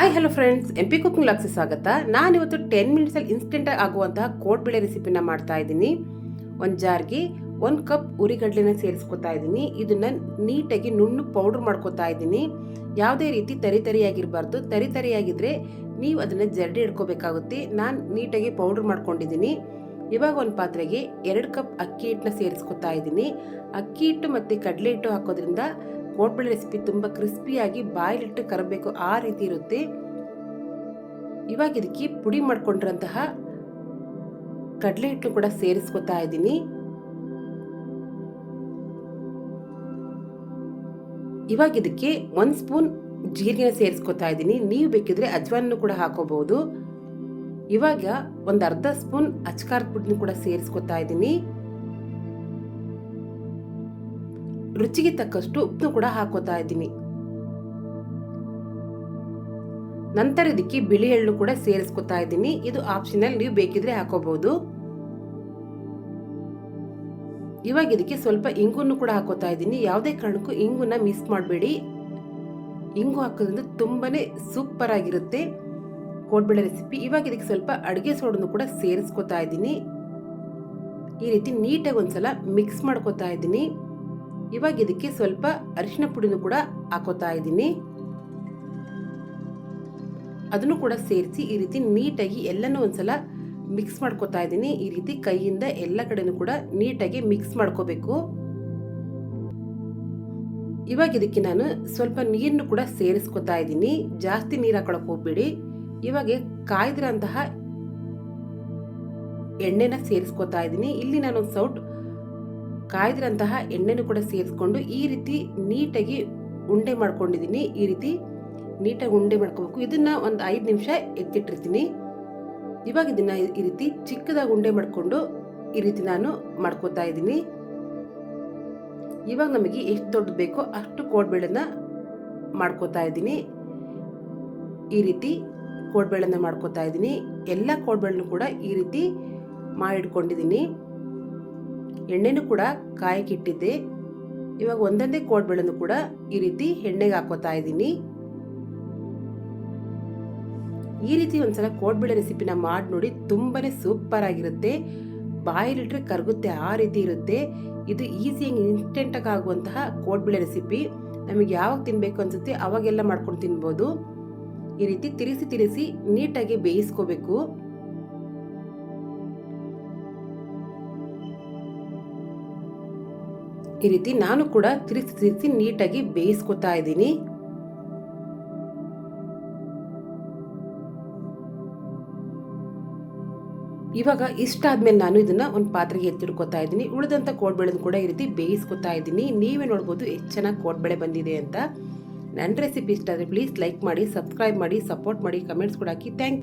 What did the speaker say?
Hi hello friends M P cooking LOX ಸ್ವಾಗತ. ನಾನಿವತ್ತು ten ಮಿನಿಟ್ಸಲ್ಲಿ ಇನ್ಸ್ಟೆಂಟಾಗಿ ಆಗುವಂತಹ ಕೋಡ್ಬೇಳೆ ರೆಸಿಪಿನ ಮಾಡ್ತಾ ಇದ್ದೀನಿ. ಒಂದು ಜಾರ್ಗೆ ಒಂದು ಕಪ್ ಉರಿಗಡ್ಲೆನ ಸೇರಿಸ್ಕೊತಾ ಇದ್ದೀನಿ. ಇದನ್ನ ನೀಟಾಗಿ ನುಣ್ಣು ಪೌಡ್ರ್ ಮಾಡ್ಕೊತಾ ಇದ್ದೀನಿ. ಯಾವುದೇ ರೀತಿ ತರಿ ತರಿಯಾಗಿರಬಾರ್ದು. ತರಿ ತರಿಯಾಗಿದ್ದರೆ ನೀವು ಅದನ್ನು ಜರಡಿ ಇಡ್ಕೋಬೇಕಾಗುತ್ತೆ ನಾನು ನೀಟಾಗಿ ಪೌಡ್ರ್ ಮಾಡ್ಕೊಂಡಿದ್ದೀನಿ. ಇವಾಗ ಒಂದು ಪಾತ್ರೆಗೆ ಎರಡು ಕಪ್ ಅಕ್ಕಿ ಹಿಟ್ಟನ್ನ ಸೇರಿಸ್ಕೊತಾ ಇದ್ದೀನಿ. ಅಕ್ಕಿ ಹಿಟ್ಟು ಮತ್ತು ಕಡಲೆ ಹಿಟ್ಟು ಹಾಕೋದ್ರಿಂದ ಕೋಡ್ಬಳೆ ರೆಸಿಪಿ ತುಂಬ ಕ್ರಿಸ್ಪಿಯಾಗಿ ಬಾಯ್ಲಿಟ್ಟು ಕರಬೇಕು, ಆ ರೀತಿ ಇರುತ್ತೆ. ಇವಾಗ ಇದಕ್ಕೆ ಪುಡಿ ಮಾಡ್ಕೊಂಡಿರೋಂತಹ ಕಡಲೆ ಹಿಟ್ಟು ಕೂಡ ಸೇರಿಸ್ಕೊತಾ ಇದ್ದೀನಿ. ಇವಾಗ ಇದಕ್ಕೆ ಒಂದು ಸ್ಪೂನ್ ಜೀರಿಗೆ ಸೇರಿಸ್ಕೊತಾ ಇದ್ದೀನಿ. ನೀವು ಬೇಕಿದ್ರೆ ಅಜ್ವಾನನ್ನು ಕೂಡ ಹಾಕೋಬಹುದು. ಇವಾಗ ಒಂದು ಅರ್ಧ ಸ್ಪೂನ್ ಅಚ್ಕಾರದ ಪುಡಿನ ಕೂಡ ಸೇರಿಸ್ಕೊತಾ ಇದ್ದೀನಿ. ರುಚಿಗೆ ತಕ್ಕಷ್ಟು ಉಪ್ಪು ಕೂಡ ಹಾಕೋತಾ ಇದ್ದೀನಿ. ನಂತರ ಇದಕ್ಕೆ ಬಿಳಿ ಎಳ್ಳು ಕೂಡ ಸೇರಿಸ್ಕೊತಾ ಇದ್ದೀನಿ. ಇದು ಆಪ್ಷನಲ್ ನೀವು ಬೇಕಿದ್ರೆ ಹಾಕೋಬಹುದು ಇವಾಗ ಇದಕ್ಕೆ ಸ್ವಲ್ಪ ಇಂಗುನ್ನು ಕೂಡ ಹಾಕೋತಾ ಇದ್ದೀನಿ. ಯಾವುದೇ ಕಾರಣಕ್ಕೂ ಇಂಗುನ ಮಿಸ್ ಮಾಡಬೇಡಿ. ಇಂಗು ಹಾಕೋದ್ರಿಂದ ತುಂಬಾನೇ ಸೂಪರ್ ಆಗಿರುತ್ತೆ ಕೋಡ್ಬೇಳೆ ರೆಸಿಪಿ ಇವಾಗ ಇದಕ್ಕೆ ಸ್ವಲ್ಪ ಅಡುಗೆ ಸೋಡನ್ನು ಕೂಡ ಸೇರಿಸ್ಕೊತಾ ಇದ್ದೀನಿ. ಈ ರೀತಿ ನೀಟಾಗಿ ಒಂದ್ಸಲ ಮಿಕ್ಸ್ ಮಾಡ್ಕೋತಾ ಇದ್ದೀನಿ. ಇವಾಗ ಇದಕ್ಕೆ ಸ್ವಲ್ಪ ಅರಿಶಿನ ಪುಡಿನೂ ಕೂಡ ಹಾಕೋತಾ ಇದ್ದೀನಿ. ಅದನ್ನು ಕೂಡ ಸೇರಿಸಿ ಈ ರೀತಿ ನೀಟಾಗಿ ಎಲ್ಲನೂ ಒಂದ್ಸಲ ಮಿಕ್ಸ್ ಮಾಡ್ಕೋತಾ ಇದ್ದೀನಿ. ಈ ರೀತಿ ಕೈಯಿಂದ ಎಲ್ಲ ಕಡೆನೂ ಕೂಡ ನೀಟಾಗಿ ಮಿಕ್ಸ್ ಮಾಡ್ಕೋಬೇಕು. ಇವಾಗ ಇದಕ್ಕೆ ನಾನು ಸ್ವಲ್ಪ ನೀರನ್ನು ಕೂಡ ಸೇರಿಸ್ಕೊತಾ ಇದ್ದೀನಿ. ಜಾಸ್ತಿ ನೀರು ಹಾಕೊಳಕ್ ಹೋಗ್ಬೇಡಿ. ಇವಾಗ ಕಾಯ್ದಿರಂತಹ ಎಣ್ಣೆನ ಸೇರಿಸ್ಕೊತಾ ಇದ್ದೀನಿ. ಇಲ್ಲಿ ನಾನು ಒಂದು ಸೌಟ್ ಕಾಯ್ದಿರಂತಹ ಎಣ್ಣೆನೂ ಕೂಡ ಸೇರಿಸ್ಕೊಂಡು ಈ ರೀತಿ ನೀಟಾಗಿ ಉಂಡೆ ಮಾಡ್ಕೊಂಡಿದ್ದೀನಿ. ಈ ರೀತಿ ನೀಟಾಗಿ ಉಂಡೆ ಮಾಡ್ಕೋಬೇಕು. ಇದನ್ನ ಒಂದು ಐದು ನಿಮಿಷ ಎತ್ತಿಟ್ಟಿರ್ತೀನಿ. ಇವಾಗ ಇದನ್ನ ಈ ರೀತಿ ಚಿಕ್ಕದಾಗಿ ಉಂಡೆ ಮಾಡಿಕೊಂಡು ಈ ರೀತಿ ನಾನು ಮಾಡ್ಕೋತಾ ಇದ್ದೀನಿ. ಇವಾಗ ನಮಗೆ ಎಷ್ಟು ದೊಡ್ಡದು ಬೇಕೋ ಅಷ್ಟು ಕೋಡ್ಬೇಳೆನ ಮಾಡ್ಕೋತಾ ಇದ್ದೀನಿ. ಈ ರೀತಿ ಕೋಡ್ಬೇಳೆನ ಮಾಡ್ಕೋತಾ ಇದ್ದೀನಿ. ಎಲ್ಲ ಕೋಡ್ಬೇಳನ್ನು ಕೂಡ ಈ ರೀತಿ ಮಾಡಿಟ್ಕೊಂಡಿದ್ದೀನಿ. ಎಣ್ಣೆನೂ ಕೂಡ ಕಾಯಕ್ಕಿಟ್ಟಿದ್ದೆ. ಇವಾಗ ಒಂದೊಂದೇ ಕೋಡ್ಬೇಳೆನೂ ಕೂಡ ಈ ರೀತಿ ಎಣ್ಣೆಗೆ ಹಾಕೋತಾ ಇದ್ದೀನಿ. ಈ ರೀತಿ ಒಂದ್ಸಲ ಕೋಡ್ಬೇಳೆ ರೆಸಿಪಿನ ಮಾಡಿ ನೋಡಿ ತುಂಬಾನೇ ಸೂಪರ್ ಆಗಿರುತ್ತೆ. ಬಾಯಲ್ಲಿಟ್ರೆ ಕರಗುತ್ತೆ, ಆ ರೀತಿ ಇರುತ್ತೆ. ಇದು ಈಸಿಯಾಗಿ ಇನ್ಸ್ಟೆಂಟಾಗಿ ಆಗುವಂತಹ ಕೋಡ್ಬೇಳೆ ರೆಸಿಪಿ. ನಮಗೆ ಯಾವಾಗ ತಿನ್ಬೇಕು ಅನ್ಸುತ್ತೆ ಅವಾಗೆಲ್ಲ ಮಾಡ್ಕೊಂಡು ತಿನ್ಬೋದು. ಈ ರೀತಿ ತಿರಿಸಿ ತಿರಿಸಿ ನೀಟಾಗಿ ಬೇಯಿಸ್ಕೋಬೇಕು. ಈ ರೀತಿ ನಾನು ಕೂಡ ತಿರುಗಿಸಿ ತಿರುಗಿಸಿ ನೀಟಾಗಿ ಬೇಯಿಸ್ಕೊತಾ ಇದ್ದೀನಿ. ಇವಾಗ ಇಷ್ಟ ಆದ್ಮೇಲೆ ನಾನು ಇದನ್ನ ಒಂದು ಪಾತ್ರೆಗೆ ಎತ್ತಿಡ್ಕೊತಾ ಇದ್ದೀನಿ. ಉಳಿದಂತ ಕೋಡ್ಬೇಳೆನ ಕೂಡ ಈ ರೀತಿ ಬೇಯಿಸ್ಕೊತಾ ಇದ್ದೀನಿ. ನೀವೇ ನೋಡ್ಬೋದು ಎಷ್ಟು ಚೆನ್ನಾಗಿ ಕೋಡ್ಬೇಳೆ ಬಂದಿದೆ ಅಂತ. ನನ್ನ ರೆಸಿಪಿ ಇಷ್ಟ ಆದರೆ ಪ್ಲೀಸ್ ಲೈಕ್ ಮಾಡಿ ಸಬ್ಸ್ಕ್ರೈಬ್ ಮಾಡಿ ಸಪೋರ್ಟ್ ಮಾಡಿ ಕಮೆಂಟ್ಸ್ ಕೂಡ ಹಾಕಿ. ಥ್ಯಾಂಕ್